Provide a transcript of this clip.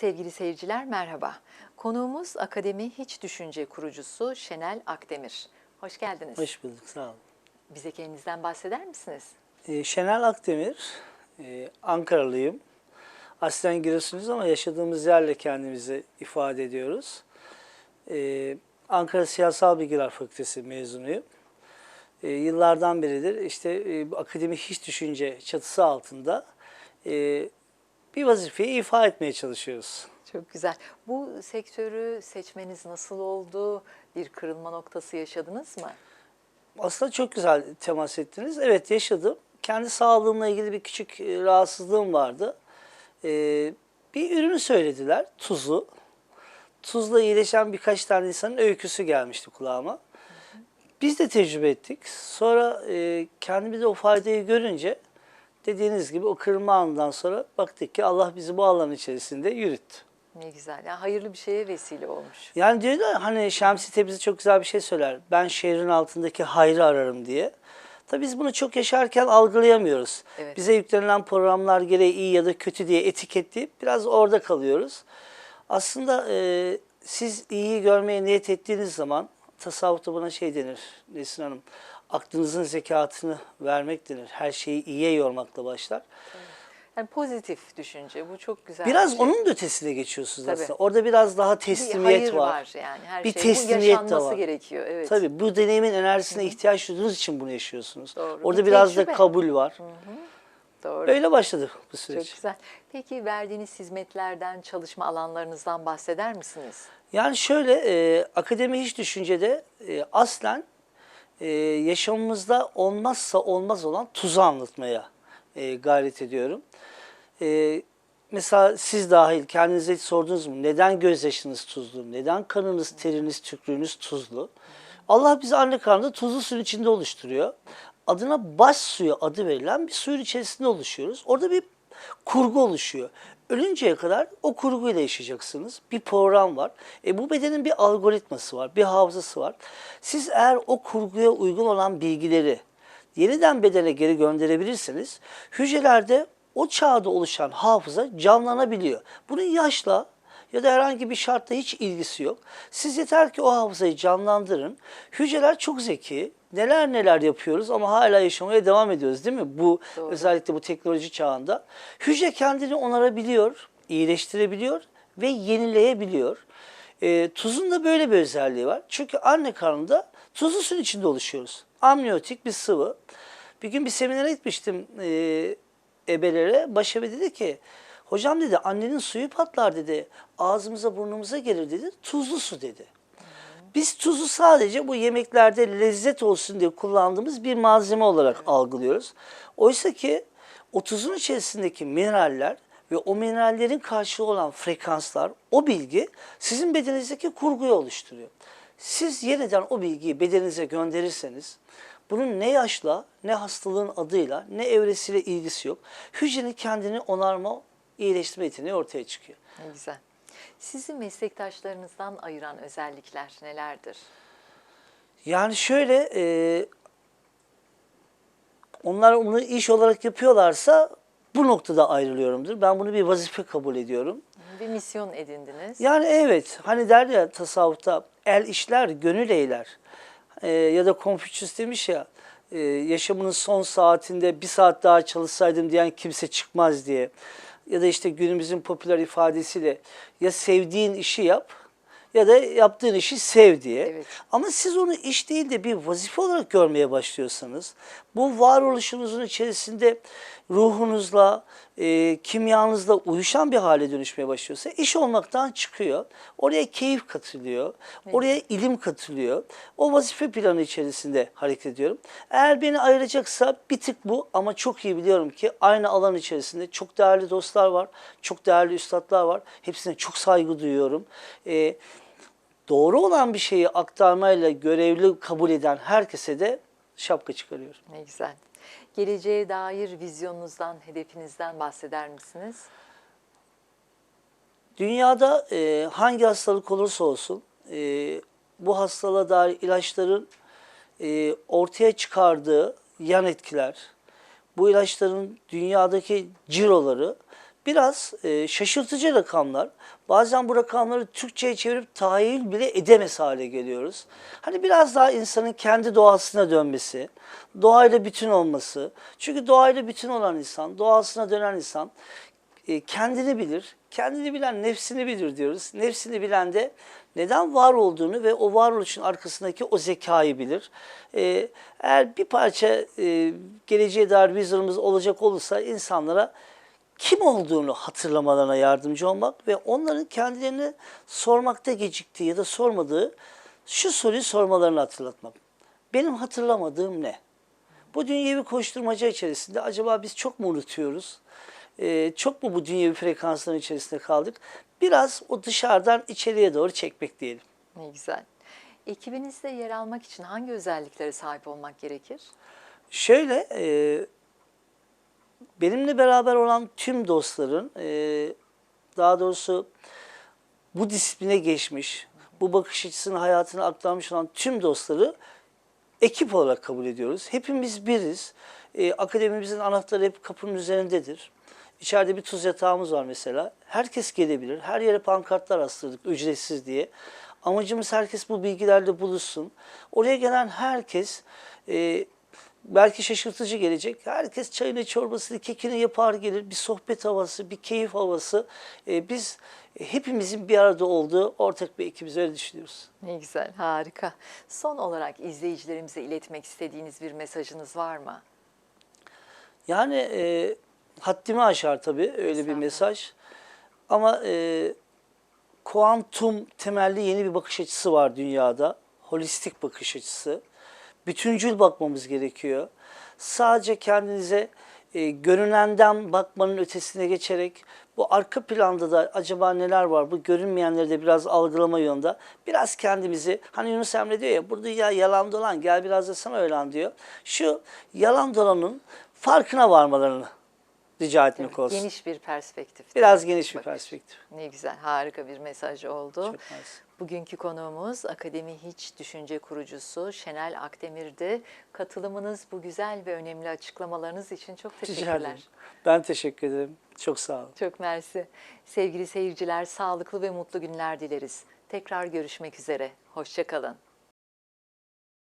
Sevgili seyirciler merhaba. Konuğumuz Akademi Hiç Düşünce kurucusu Şenel Akdemir. Hoş geldiniz. Hoş bulduk, sağ olun. Bize kendinizden bahseder misiniz? Ee, Şenel Akdemir, e, Ankaralıyım. Aslen Giresunluyuz ama yaşadığımız yerle kendimizi ifade ediyoruz. Ee, Ankara Siyasal Bilgiler Fakültesi mezunuyum. Ee, yıllardan beridir işte e, Akademi Hiç Düşünce çatısı altında e, bir vazifeyi ifa etmeye çalışıyoruz. Çok güzel. Bu sektörü seçmeniz nasıl oldu? Bir kırılma noktası yaşadınız mı? Aslında çok güzel temas ettiniz. Evet yaşadım. Kendi sağlığımla ilgili bir küçük e, rahatsızlığım vardı. Ee, bir ürünü söylediler, tuzu. Tuzla iyileşen birkaç tane insanın öyküsü gelmişti kulağıma. Biz de tecrübe ettik. Sonra e, kendimize o faydayı görünce dediğiniz gibi o kırılma anından sonra baktık ki Allah bizi bu alan içerisinde yürüttü. Ne güzel. Yani hayırlı bir şeye vesile olmuş. Yani diyor da hani Şemsi Tebrizi çok güzel bir şey söyler. Ben şehrin altındaki hayrı ararım diye. Tabii biz bunu çok yaşarken algılayamıyoruz. Evet. Bize yüklenilen programlar gereği iyi ya da kötü diye etiketleyip biraz orada kalıyoruz. Aslında e, siz iyiyi görmeye niyet ettiğiniz zaman tasavvufta buna şey denir Nesin Hanım. Aklınızın zekatını vermek denir. Her şeyi iyiye yormakla başlar. Yani pozitif düşünce. Bu çok güzel. Biraz bir şey. onun da ötesine geçiyorsunuz Tabii. aslında. Orada biraz daha bir teslimiyet hayır var. var. yani her Bir şey. teslimiyet bu de var. gerekiyor. Evet. Tabii bu deneyimin enerjisine ihtiyaç duyduğunuz için bunu yaşıyorsunuz. Doğru. Orada Bir biraz tecrübe. da kabul var. Doğru. Öyle başladı bu Çok süreç. güzel. Peki verdiğiniz hizmetlerden, çalışma alanlarınızdan bahseder misiniz? Yani şöyle e, akademi hiç düşüncede e, aslen e, yaşamımızda olmazsa olmaz olan tuzu anlatmaya e, gayret ediyorum. E, mesela siz dahil kendinize hiç sordunuz mu? Neden gözyaşınız tuzlu? Neden kanınız, teriniz, tükrüğünüz tuzlu? Allah bizi anne karnında tuzlu suyun içinde oluşturuyor. Adına baş suyu adı verilen bir suyun içerisinde oluşuyoruz. Orada bir kurgu oluşuyor. Ölünceye kadar o kurguyla yaşayacaksınız. Bir program var. E bu bedenin bir algoritması var, bir hafızası var. Siz eğer o kurguya uygun olan bilgileri yeniden bedene geri gönderebilirseniz hücrelerde o çağda oluşan hafıza canlanabiliyor. Bunun yaşla ya da herhangi bir şartla hiç ilgisi yok. Siz yeter ki o hafızayı canlandırın. Hücreler çok zeki. Neler neler yapıyoruz ama hala yaşamaya devam ediyoruz değil mi? Bu Doğru. özellikle bu teknoloji çağında. Hücre kendini onarabiliyor, iyileştirebiliyor ve yenileyebiliyor. E, tuzun da böyle bir özelliği var. Çünkü anne karnında tuzlu suyun içinde oluşuyoruz. Amniyotik bir sıvı. Bir gün bir seminere gitmiştim e, ebelere. Başebe dedi ki, hocam dedi annenin suyu patlar dedi. Ağzımıza burnumuza gelir dedi. Tuzlu su dedi. Biz tuzu sadece bu yemeklerde lezzet olsun diye kullandığımız bir malzeme olarak algılıyoruz. Oysa ki o tuzun içerisindeki mineraller ve o minerallerin karşılığı olan frekanslar, o bilgi sizin bedeninizdeki kurguyu oluşturuyor. Siz yeniden o bilgiyi bedeninize gönderirseniz bunun ne yaşla, ne hastalığın adıyla, ne evresiyle ilgisi yok. Hücrenin kendini onarma, iyileştirme yeteneği ortaya çıkıyor. Ne güzel. Sizi meslektaşlarınızdan ayıran özellikler nelerdir? Yani şöyle, e, onlar bunu iş olarak yapıyorlarsa bu noktada ayrılıyorumdur. Ben bunu bir vazife kabul ediyorum. Bir misyon edindiniz. Yani evet, hani der ya tasavvufta el işler, gönül eyler. E, ya da Konfüçyüs demiş ya, e, yaşamının son saatinde bir saat daha çalışsaydım diyen kimse çıkmaz diye. Ya da işte günümüzün popüler ifadesiyle ya sevdiğin işi yap ya da yaptığın işi sev diye. Evet. Ama siz onu iş değil de bir vazife olarak görmeye başlıyorsanız, bu varoluşunuzun içerisinde ruhunuzla, e, kimyanızla uyuşan bir hale dönüşmeye başlıyorsa iş olmaktan çıkıyor. Oraya keyif katılıyor, oraya ilim katılıyor. O vazife planı içerisinde hareket ediyorum. Eğer beni ayıracaksa bir tık bu ama çok iyi biliyorum ki aynı alan içerisinde çok değerli dostlar var, çok değerli üstadlar var. Hepsine çok saygı duyuyorum. E, doğru olan bir şeyi aktarmayla görevli kabul eden herkese de şapka çıkarıyorum. Ne güzel. Geleceğe dair vizyonunuzdan, hedefinizden bahseder misiniz? Dünyada e, hangi hastalık olursa olsun e, bu hastalığa dair ilaçların e, ortaya çıkardığı yan etkiler, bu ilaçların dünyadaki ciroları biraz e, şaşırtıcı rakamlar. Bazen bu rakamları Türkçe'ye çevirip tahayyül bile edemez hale geliyoruz. Hani biraz daha insanın kendi doğasına dönmesi, doğayla bütün olması. Çünkü doğayla bütün olan insan, doğasına dönen insan e, kendini bilir. Kendini bilen nefsini bilir diyoruz. Nefsini bilen de neden var olduğunu ve o varoluşun arkasındaki o zekayı bilir. E, eğer bir parça e, geleceğe dair vizyonumuz olacak olursa insanlara kim olduğunu hatırlamalarına yardımcı olmak ve onların kendilerini sormakta geciktiği ya da sormadığı şu soruyu sormalarını hatırlatmak. Benim hatırlamadığım ne? Bu dünyevi koşturmaca içerisinde acaba biz çok mu unutuyoruz? Ee, çok mu bu dünyevi frekansların içerisinde kaldık? Biraz o dışarıdan içeriye doğru çekmek diyelim. Ne güzel. Ekibinizde yer almak için hangi özelliklere sahip olmak gerekir? Şöyle, e, benimle beraber olan tüm dostların, e, daha doğrusu bu disipline geçmiş, bu bakış açısını hayatına aktarmış olan tüm dostları ekip olarak kabul ediyoruz. Hepimiz biriz. E, akademimizin anahtarı hep kapının üzerindedir. İçeride bir tuz yatağımız var mesela. Herkes gelebilir. Her yere pankartlar astırdık ücretsiz diye. Amacımız herkes bu bilgilerle buluşsun. Oraya gelen herkes e, belki şaşırtıcı gelecek. Herkes çayını, çorbasını, kekini yapar gelir. Bir sohbet havası, bir keyif havası. E, biz hepimizin bir arada olduğu ortak bir ekibiz öyle düşünüyoruz. Ne güzel, harika. Son olarak izleyicilerimize iletmek istediğiniz bir mesajınız var mı? Yani e, haddimi aşar tabii öyle bir mesaj. Ama e, kuantum temelli yeni bir bakış açısı var dünyada. Holistik bakış açısı. Bütüncül bakmamız gerekiyor. Sadece kendinize e, görünenden bakmanın ötesine geçerek bu arka planda da acaba neler var bu görünmeyenleri de biraz algılama yolunda biraz kendimizi hani Yunus Emre diyor ya burada ya yalan dolan gel biraz da sana öğlen diyor. Şu yalan dolanın farkına varmalarını rica etmek olsun. Geniş bir perspektif. Biraz geniş bir Bakış. perspektif. Ne güzel, harika bir mesaj oldu. Çok mersi. Bugünkü konuğumuz Akademi Hiç Düşünce kurucusu Şenel Akdemir'di. Katılımınız, bu güzel ve önemli açıklamalarınız için çok teşekkürler. Ben teşekkür ederim. Çok sağ olun. Çok mersi. Sevgili seyirciler, sağlıklı ve mutlu günler dileriz. Tekrar görüşmek üzere. Hoşçakalın.